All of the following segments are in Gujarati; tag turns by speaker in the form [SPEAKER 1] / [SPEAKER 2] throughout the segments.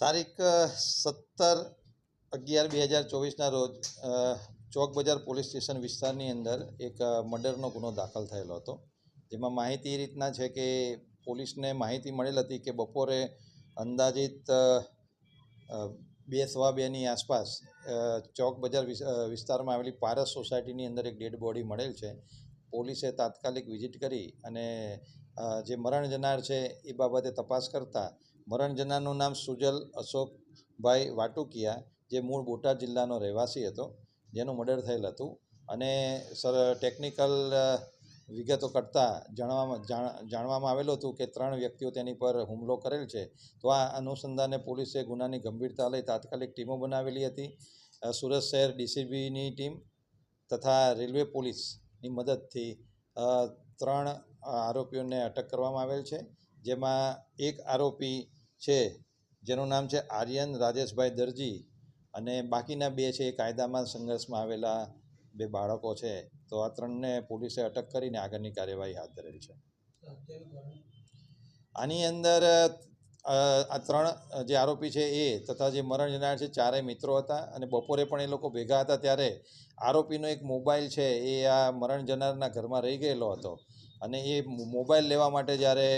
[SPEAKER 1] તારીખ સત્તર અગિયાર બે હજાર ચોવીસના રોજ ચોક બજાર પોલીસ સ્ટેશન વિસ્તારની અંદર એક મર્ડરનો ગુનો દાખલ થયેલો હતો. જેમાં માહિતી એ રીતના છે કે પોલીસને માહિતી મળેલ હતી કે બપોરે અંદાજિત બે સવા બેની આસપાસ ચોક બજાર વિસ્તારમાં આવેલી પારસ સોસાયટીની અંદર એક ડેડ બોડી મળેલ છે. પોલીસે તાત્કાલિક વિઝિટ કરી અને જે મરણ જનાર છે, એ બાબતે તપાસ કરતાં મરણ જનારનું નામ સુજલ અશોકભાઈ વાટુકિયા, જે મૂળ બોટાદ જિલ્લાનો રહેવાસી હતો. જેનું મર્ડર થયેલ હતું અને સર, ટેકનિકલ વિગતો કરતાં જાણવામાં જાણવામાં આવેલું હતું કે ત્રણ વ્યક્તિઓ તેની પર હુમલો કરેલ છે. તો આ અનુસંધાને પોલીસે ગુનાની ગંભીરતા લઈ તાત્કાલિક ટીમો બનાવેલી હતી. સુરત શહેર ડીસીબીની ટીમ તથા રેલવે પોલીસની મદદથી ત્રણ આરોપીઓને અટક કરવામાં આવેલ છે, જેમાં એક આરોપી છે, જેનું નામ છે આર્યન રાજેશભાઈ દરજી અને બાકીના બે છે એ કાયદામાં સંઘર્ષમાં આવેલા બે બાળકો છે. તો આ ત્રણને પોલીસે અટક કરીને આગળની કાર્યવાહી હાથ ધરેલ છે. આની અંદર આ ત્રણ જે આરોપી છે એ તથા જે મરણ જનાર છે ચારેય મિત્રો હતા અને બપોરે પણ એ લોકો ભેગા હતા ત્યારે આરોપીનો એક મોબાઈલ છે એ આ મરણ જનારના ઘરમાં રહી ગયેલો હતો. અને એ મોબાઈલ લેવા માટે જ્યારે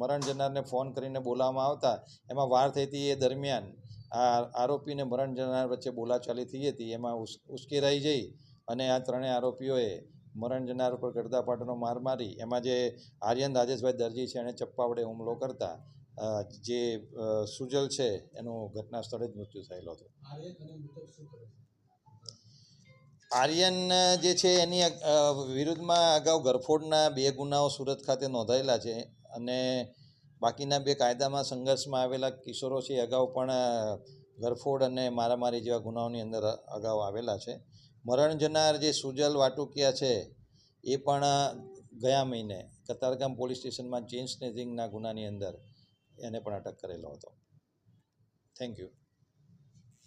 [SPEAKER 1] મરણ જનારને ફોન કરીને બોલાવવામાં આવતા, એમાં વાર થઈ હતી એ દરમિયાન આ આરોપીને મરણ જનાર વચ્ચે બોલાચાલી થઈ હતી, એમાં ઉશ્કેરાઈ જઈ અને આ ત્રણેય આરોપીઓએ મરણ જનાર ઉપર ગડદાપાટનો માર મારી, એમાં જે આર્યન રાજેશભાઈ દરજી છે એણે ચપ્પા વડે હુમલો કરતા જે સુજલ છે એનું ઘટના સ્થળે જ મૃત્યુ થયેલો હતો. આર્યન જે છે એની વિરુદ્ધમાં અગાઉ ગરફોડના બે ગુનાઓ સુરત ખાતે નોંધાયેલા છે અને બાકીના બે કાયદામાં સંઘર્ષમાં આવેલા કિશોરો છે અગાઉ પણ ગરફોડ અને મારામારી જેવા ગુનાઓની અંદર અગાઉ આવેલા છે. મરણ જનાર જે સુજલ વાટુકિયા છે એ પણ ગયા મહિને કતારગામ પોલીસ સ્ટેશનમાં ચેઇન સ્નેચિંગના ગુનાની અંદર એને પણ અટક કરેલો હતો. Thank you